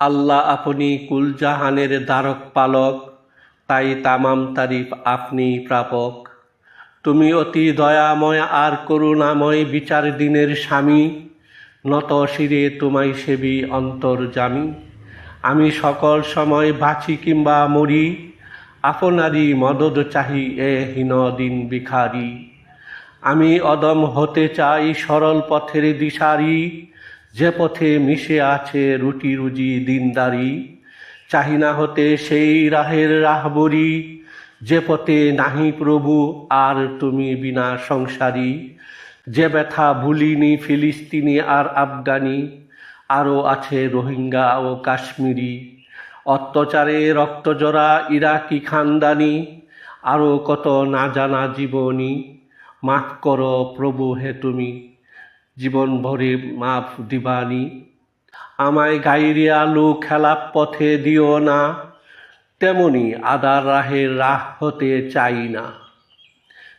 আল্লাহ আপনি কুলজাহানের দ্বারক পালক, তাই তামাম তারিফ আপনি প্রাপক। তুমি অতি দয়াময় আর করুণাময় বিচার দিনের স্বামী, নত শিরে তোমায় সেবী অন্তর্জামী আমি সকল সময় বাঁচি কিংবা মরি, আপনারই মদদ চাহি এ হীন দিন বিখারি আমি অদম হতে চাই সরল পথের দিশারি যে পথে মিশে আছে রুটি রুজি দিনদারি চাহিনা হতে সেই রাহের রাহবরি। যে পথে নাহি প্রভু, আর তুমি বিনা সংসারী। যে ব্যথা ভুলিনি ফিলিস্তিনি আর আফগানি আরও আছে রোহিঙ্গা ও কাশ্মীরি। অত্যাচারে রক্তজরা ইরাকি খানদানি আরও কত না জানা জীবনী। মাফ করো প্রভু হে তুমি। জীবন ভরে মাফ দিবানি। আমায় গাইরে আলু খেলাপ পথে দিও না, তেমনি আদার রাহের রাহ হতে চাই না।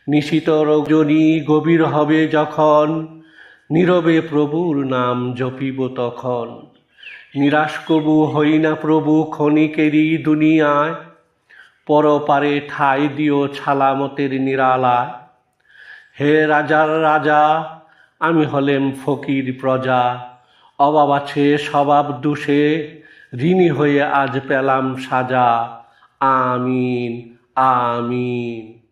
নিশিত রজনী গভীর হবে যখন, নীরবে প্রভুর নাম জপিব তখন। নিরাশ কবু হই না প্রভু ক্ষণিকেরই দুনিয়ায়, পরপারে ঠাই দিও ছালামতের নিরালায়। হে রাজার রাজা আমি হলেম ফকির প্রজা। অভাব আছে, স্বভাব দোষে, ঋণী হয়ে আজ পেলাম সাজা। আমিন আমিন।